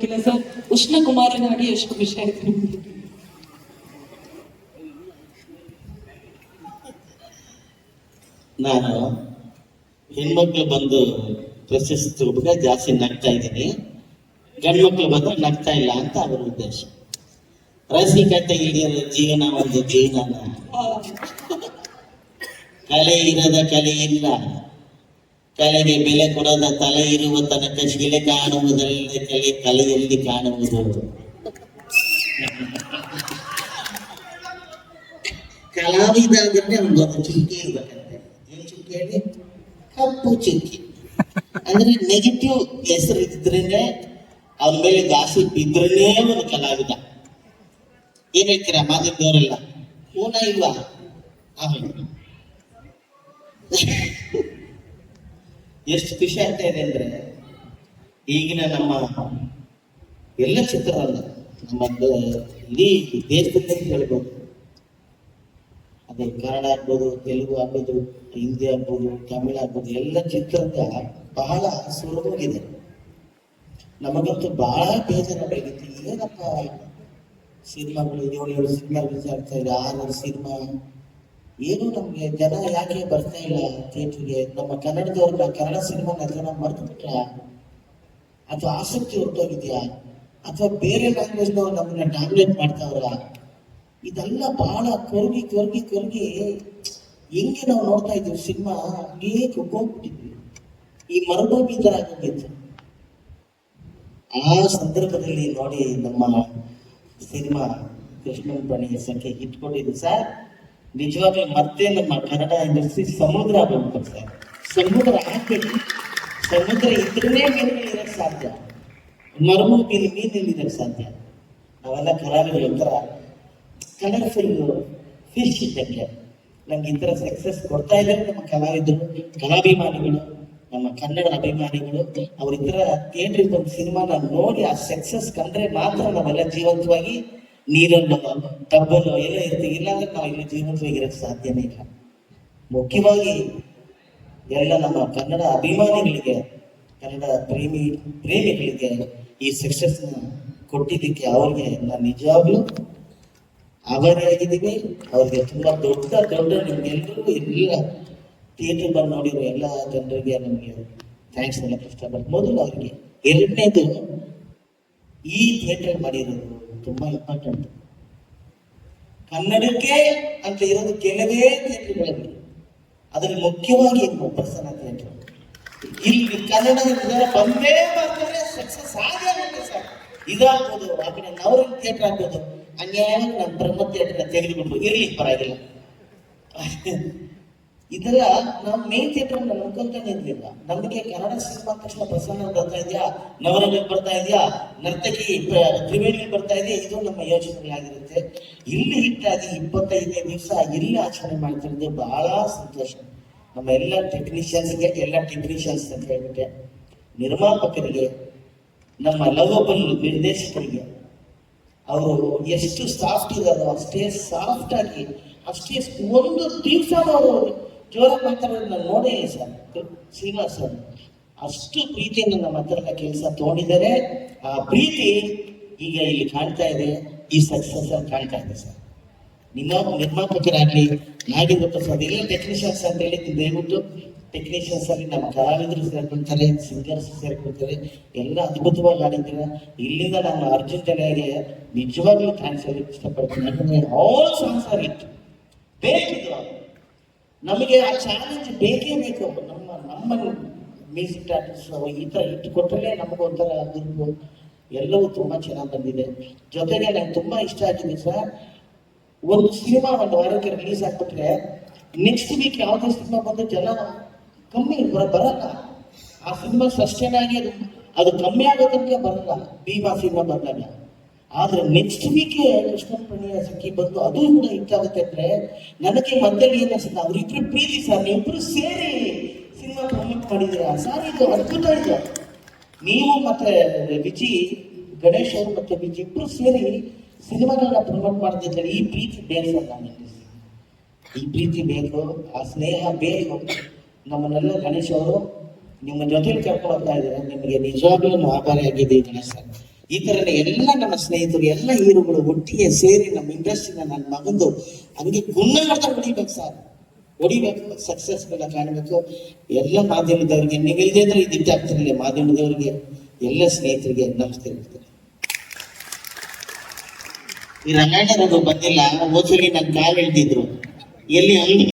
Sir ಉಷ್ಣ ಕುಮಾರನಾಗಿ ಎಷ್ಟು ಖುಷಿ ಆಯ್ತು ನಿಮ್ಗೆ ನಾನು ಹೆಣ್ಮಕ್ಳು ಬಂದು ಪ್ರಶಸ್ತಿ ತಗೋಬೇಕಾದ್ರೆ ಜಾಸ್ತಿ ನಗ್ತಾ ಇದ್ದೀನಿ. ಗಂಡ್ಮಕ್ಳು ಬಂದ್ರೆ ನಗ್ತಾ ಇಲ್ಲ ಅಂತ ಅವರ ಉದ್ದೇಶ. ರಸಿಕತೆ ಇಲ್ಲದ ಜೀವನ ಒಂದು ಜೀವನ. ಕಲೆ ಇರದ ಕಲೆ ಇಲ್ಲ ಕಲೆಗೆ ಬೆಲೆ ಕೊಡದ ತಲೆ ಇರುವ ತನಕ ಶಿಲೆ ಕಾಣುವುದಲ್ಲದೆ ಕಲೆ ಕಲೆಯಲ್ಲಿ ಕಾಣುವುದು. ಕಲಾವಿದ ಅಂದ್ರೆ ಒಂದು ಚುಕ್ಕಿ ಇರ್ಬೇಕಂತೆ ಏನ್ ಚುಕ್ಕಿ ಹೇಳಿ? ಕಪ್ಪು ಚುಕ್ಕಿ. ಅಂದ್ರೆ ನೆಗೆಟಿವ್ ಹೆಸರು ಇದ್ರೇನೆ ಅವ್ರ ಮೇಲೆ ಜಾಸ್ತಿ ಬಿದ್ರೇನೆ ಒಂದು ಕಲಾವಿದ. ಏನ್ ಹೇಳ್ತೀರಾ? ಮಾಧ್ಯಮದವರೆಲ್ಲ ಹೂನ ಇಲ್ವಾ? ಆಮೇಲೆ. ಎಷ್ಟು ಖುಷಿ ಆಗ್ತಾ ಇದೆ ಅಂದ್ರೆ ಈಗಿನ ನಮ್ಮ ಎಲ್ಲ ಚಿತ್ರರಂಗ ನಮ್ಮ ಇಡೀ ದೇಶದಲ್ಲಿ ಹೇಳ್ಬೋದು. ಅದು ಕನ್ನಡ ಆಗ್ಬೋದು, ತೆಲುಗು ಆಗ್ಬೋದು, ಹಿಂದಿ ಆಗ್ಬೋದು, ತಮಿಳ್ ಆಗ್ಬೋದು, ಎಲ್ಲ ಚಿತ್ರರಂಗ ಬಹಳ ಸುಲಭವಾಗಿದೆ. ನಮಗಂತೂ ಬಹಳ ಬೇಜಾರಾಗಿತ್ತು ಏನಪ್ಪ, ಸಿನಿಮಾಗಳು ಏಳು ಏಳು ಸಿನಿಮಾ ರಿಲೀಸ್ ಆಗ್ತಾ ಇದೆ ಆರು ಸಿನಿಮಾ ಏನು ನಮ್ಗೆ ಜನ ಯಾಕೆ ಬರ್ತಾ ಇಲ್ಲ ಥಿಯೇಟರ್ಗೆ ನಮ್ಮ ಕನ್ನಡದವ್ರನ್ನ ಕನ್ನಡ ಸಿನಿಮಾನ ಜನ ಮರೆತು ಬಿಟ್ರಾ ಅಥವಾ ಆಸಕ್ತಿ ಹೊರಟೋಗಿದ್ಯಾ ಅಥವಾ ಬೇರೆ ಲ್ಯಾಂಗ್ವೇಜ್ನವ್ರು ನಮ್ಮನ್ನ ಡಾಮಿನೇಟ್ ಮಾಡ್ತಾವ್ರ? ಇದೆಲ್ಲ ಬಹಳ ಕೊರಗಿ ಕೊರಗಿ ಕೊರಗಿ ಹೆಂಗೆ ನಾವು ನೋಡ್ತಾ ಇದ್ದೀವಿ ಸಿನಿಮಾ ಹಂಗೇ ಕುಗ್ಗೋಗ್ಬಿಟ್ಟಿದ್ವಿ ಈ ಮರಭೂಮಿ ತರ ಆಗೋಗಿತ್ತು. ಆ ಸಂದರ್ಭದಲ್ಲಿ ನೋಡಿ ನಮ್ಮ ಸಿನಿಮಾ ಕೃಷ್ಣನ್ ಪಣಿ ಸಂಖ್ಯೆ ಇಟ್ಕೊಂಡಿದ್ದು. ಸರ್ ನಿಜವಾಗ್ಲೂ ಮತ್ತೆ ನಮ್ಮ ಕನ್ನಡ ಇಂಡಸ್ಟ್ರಿ ಸಮುದ್ರ ಸರ್ ಸಮುದ್ರ ಹಾಕಿ ಸಮುದ್ರ ಇದ್ರೇ ಮೀನು ಇರಕ್ ಸಾಧ್ಯ. ಮರುಭೂಮಿಯಲ್ಲಿ ಮೀನು ಇರಕ್ ಸಾಧ್ಯ. ನಾವೆಲ್ಲ ಕಲಾವಿದರು ಒಂಥರ ಕಲರ್ಫುಲ್ ಫಿಶ್ ಇದ್ದಕ್ಕೆ ನಮ್ಗೆ ಈ ಥರ ಸಕ್ಸಸ್ ಕೊಡ್ತಾ ಇದ್ದಾರೆ ನಮ್ಮ ಕಲಾವಿದರು, ಕಲಾಭಿಮಾನಿಗಳು, ನಮ್ಮ ಕನ್ನಡ ಅಭಿಮಾನಿಗಳು, ಅವ್ರ ಈ ಥರ ಥಿಯೇಟ್ರಿಗೆ ಬಂದು ಸಿನಿಮಾನ ನೋಡಿ ಆ ಸಕ್ಸಸ್ ಕಂಡ್ರೆ ಮಾತ್ರ ನಾವೆಲ್ಲ ಜೀವಂತವಾಗಿ ನೀರನ್ನು ಟಬ್ಬನ್ನು ಎಲ್ಲ ಇರ್ತೀವಿ. ಇಲ್ಲಾಂದ್ರೆ ನಾವು ಇಲ್ಲಿ ಜೀವಂತವಾಗಿ ಇರಕ್ಕೆ ಸಾಧ್ಯನೇ ಇಲ್ಲ. ಮುಖ್ಯವಾಗಿ ಎಲ್ಲ ನಮ್ಮ ಕನ್ನಡ ಅಭಿಮಾನಿಗಳಿಗೆ, ಕನ್ನಡ ಪ್ರೇಮಿ, ಪ್ರೇಮಿಗಳಿಗೆ ಈ ಸಕ್ಸಸ್ನ ಕೊಟ್ಟಿದ್ದಕ್ಕೆ ಅವ್ರಿಗೆ ನಾನು ನಿಜವಾಗ್ಲೂ ಆಭಾರಿ ಆಗಿದ್ದೀವಿ ಅವ್ರಿಗೆ ತುಂಬಾ ದೊಡ್ಡ ದೊಡ್ಡ ನಿಮ್ಗೆಲ್ಲರಿಗೂ ಎಲ್ಲ ಥಿಯೇಟರ್ ಬಂದು ನೋಡಿರೋ ಎಲ್ಲ ಜನರಿಗೆ ನಮಗೆ ಥ್ಯಾಂಕ್ಸ್ ಎಲ್ಲ ಕಷ್ಟಪಟ್ಟು ಮೊದಲು ಅವ್ರಿಗೆ ಎರಡನೇದು ಈ ಥಿಯೇಟರ್ ಮಾಡಿರೋದು ತುಂಬಾ ಇಂಪಾರ್ಟೆಂಟ್. ಕನ್ನಡಕ್ಕೆ ಅಂತ ಇರೋದು ಕೆಲವೇ ಥಿಯೇಟರ್ಗಳಲ್ಲಿ ಅದರಲ್ಲಿ ಮುಖ್ಯವಾಗಿ ಪ್ರಸನ್ನ ಥಿಯೇಟರ್ ಇಲ್ಲಿ ಕನ್ನಡದ ಜನ ಬಂದೇ ಬರ್ತಾರೆ ಸಕ್ಸಸ್ ಆಗೇ ಆಗುತ್ತೆ ಸರ್. ಇದಾಗ್ಬೋದು, ಆ ಕಡೆ ಥಿಯೇಟರ್ ಆಗ್ಬೋದು. ಅನ್ಯಾಯ ನಮ್ಮ ಬ್ರಹ್ಮ ಥಿಯೇಟರ್ ತೆಗೆದುಕೊಂಡು ಇರ್ಲಿ ಪರವಾಗಿಲ್ಲ. ಇದೆಲ್ಲ ನಾವು ಮೇನ್ ಥಿಯೇಟರ್ ನಂಬ್ಕೊಂತಾನೆ ಇರ್ಲಿಲ್ಲ. ನಮಗೆ ಕನ್ನಡ ಸಿನಿಮಾ ತಕ್ಷಣ ಪ್ರಸನ್ನ ಬರ್ತಾ ಇದೆಯಾ? ನವರಂಗ ಬರ್ತಾ ಇದೆಯಾ? ನರ್ತಕಿ ತ್ರಿವೇಣಿ ಬರ್ತಾ ಇದೆ ಇದು ನಮ್ಮ ಯೋಚನೆಗಳಾಗಿರುತ್ತೆ. ಇಲ್ಲಿ ಹಿಟ್ಟಾಗಿ ಇಪ್ಪತ್ತೈದನೇ ದಿವಸ ಇಲ್ಲಿ ಆಚರಣೆ ಮಾಡ್ತಿರೋದು ಬಹಳ ಸಂತೋಷ. ನಮ್ಮ ಎಲ್ಲ ಟೆಕ್ನಿಷಿಯನ್ಸ್ಗೆ ಎಲ್ಲ ಟೆಕ್ನಿಷಿಯನ್ಸ್ ಅಂತ ಹೇಳ್ಬಿಟ್ಟೆ. ನಿರ್ಮಾಪಕರಿಗೆ, ನಮ್ಮ ಲವಬಲ್ ನಿರ್ದೇಶಕರಿಗೆ, ಅವರು ಎಷ್ಟು ಸಾಫ್ಟ್ ಇದಾರೋ ಅಷ್ಟೇ ಸಾಫ್ಟ್ ಆಗಿ, ಅಷ್ಟೇ ಒಂದು ದಿವಸ ಅವರು ಜೋರಾಗಿ ಮಾತಾಡೋದು ನಾನು ನೋಡೇ ಸರ್ ಶ್ರೀನಿವಾಸ ಅಷ್ಟು ಪ್ರೀತಿಯನ್ನು ನಮ್ಮ ಹತ್ರ ಕೆಲಸ ತಗೊಂಡಿದ್ದಾರೆ. ಆ ಪ್ರೀತಿ ಈಗ ಇಲ್ಲಿ ಕಾಣ್ತಾ ಇದೆ, ಈ ಸಕ್ಸಸ್ ಕಾಣ್ತಾ ಇದೆ ಸರ್. ನಿಮ್ಮ ನಿರ್ಮಾಪಕರಾಗಲಿ, ನಾಗೇಂದ್ರ ಪ್ರಸಾದ್, ಎಲ್ಲ ಟೆಕ್ನಿಷಿಯನ್ಸ್ ಅಂತ ಹೇಳಿ ದಯವಿಟ್ಟು ಟೆಕ್ನಿಷಿಯನ್ಸ್ ಅಲ್ಲಿ ನಮ್ಮ ಕಲಾವಿದರು ಸೇರ್ಕೊಳ್ತಾರೆ ಸಿಂಗರ್ಸ್ ಸೇರ್ಕೊಳ್ತಾರೆ ಎಲ್ಲ ಅದ್ಭುತವಾಗಿ ಆಡಿದ್ದೀರ. ಇಲ್ಲಿಂದ ನಮ್ಮ ಅರ್ಜುನ್ ಜನರಿಗೆ ನಿಜವಾಗ್ಲೂ ಥ್ಯಾಂಕ್ಸ್ ಹೇಳಿ ಇಷ್ಟಪಡ್ತೀನಿ. ಯಾಕಂದ್ರೆ ಆಲ್ ಸಾಂಗ್ಸ್ ಇತ್ತು ಬೇಕಿದ್ರು ಬೇಕಿದು ನಮಗೆ ಆ ಚಾಲೆಂಜ್ ಬೇಕೇ ಬೇಕು ನಮ್ಮ ನಮ್ಮ ಮ್ಯೂಸಿಕ್ ಡೈರೆಕ್ಟರ್ಸ್ ಈ ಥರ ಇಟ್ಟು ಕೊಟ್ಟರೆ ನಮಗೊಂಥರ ಗುರುಪು ಎಲ್ಲವೂ ತುಂಬ ಚೆನ್ನಾಗಿ ಬಂದಿದೆ. ಜೊತೆಗೆ ನಂಗೆ ತುಂಬ ಇಷ್ಟ ಆಗಿದೆ ಸರ್, ಒಂದು ಸಿನಿಮಾ ಒಂದು ವಾರಕ್ಕೆ ರಿಲೀಸ್ ಆಗಿಬಿಟ್ರೆ ನೆಕ್ಸ್ಟ್ ವೀಕ್ ಯಾವುದೇ ಸಿನಿಮಾ ಬಂದು ಜನ ಕಮ್ಮಿ ಬರ- ಬರಲ್ಲ. ಆ ಸಿನಿಮಾ ಸಸ್ಟೇನ್ ಆಗಿ ಅದು ಅದು ಕಮ್ಮಿ ಆಗೋದಕ್ಕೆ ಬರಲ್ಲ. ಭೀಮಾ ಸಿನಿಮಾ ಬಂದಾಗ. ಆದ್ರೆ ನೆಕ್ಸ್ಟ್ ವೀಕ್ ಕೃಷ್ಣನ್ ಪ್ರಣಯ ಸಖಿ ಬಂದು ಅದು ಕೂಡ ಹೆಚ್ಚಾಗುತ್ತೆ ಅಂದ್ರೆ ನನಗೆ ಮದ್ದಲ್ಲಿ ಏನ್ ಅನ್ಸುತ್ತೆ ಅವ್ರಿಬ್ರು ಪ್ರೀತಿ ಸರ್ ನೀವಿಬ್ರು ಸೇರಿ ಸಿನಿಮಾ ಪ್ರಮೋಟ್ ಮಾಡಿದ್ದೀರಾ? ಸರ್, ಇದು ಅದ್ಭುತ ಇದೆ ನೀವು ಮತ್ತೆ ವಿಜಿ ಗಣೇಶ್ ಅವರು ಮತ್ತೆ ವಿಜಿ ಇಬ್ರು ಸೇರಿ ಸಿನಿಮಾಗಳನ್ನ ಪ್ರಮೋಟ್ ಮಾಡ್ತಿದ್ದಾರೆ ಈ ಪ್ರೀತಿ ಬೇಕು ಸರ್ ಈ ಪ್ರೀತಿ ಬೇಕು, ಆ ಸ್ನೇಹ ಬೇಕು. ನಮ್ಮನ್ನೆಲ್ಲ ಗಣೇಶ್ ಅವರು ನಿಮ್ಮ ಜೊತೆಲಿ ಕರ್ಕೊಂಡು ಹೋಗ್ತಾ ಇದ್ದಾರೆ. ನಿಮಗೆ ನಿಜವಾಗ್ಲೂ ಆಭಾರಿ ಆಗಿದ್ದೀವಿ ಗಣೇಶ್ ಸರ್. ಈ ಎಲ್ಲ ನಮ್ಮ ಸ್ನೇಹಿತರು, ಎಲ್ಲ ಹೀರೋಗಳು ಒಟ್ಟಿಗೆ ಸೇರಿ ನಮ್ಮ ಇಂಡಸ್ಟ್ರಿನ ನನ್ನ ಮಗಂದು ಹಂಗೆ ಗುಣ ಮಾಡ್ತಾರೆ ಹೊಡಿಬೇಕು ಸರ್. ಹೊಡಿಬೇಕು ಸಕ್ಸಸ್ಫುಲ್ ಕಾಣಬೇಕು. ಎಲ್ಲ ಮಾಧ್ಯಮದವರಿಗೆ ನೀವಿಲ್ದೇ ಇದ್ರೆ ಇದು ಇದ್ದಾಗ್ತಿರಲಿಲ್ಲ ಮಾಧ್ಯಮದವರಿಗೆ, ಎಲ್ಲ ಸ್ನೇಹಿತರಿಗೆ ನಮಸ್ತೆ ಈ ರಂಗಾಯಣ ಬಂದಿಲ್ಲ ಹೋದ್ಸಲಿ ನನ್ನ ಕಾಲ್ ಹೇಳ್ತಿದ್ರು. ಎಲ್ಲಿ ಅಂಗಡಿ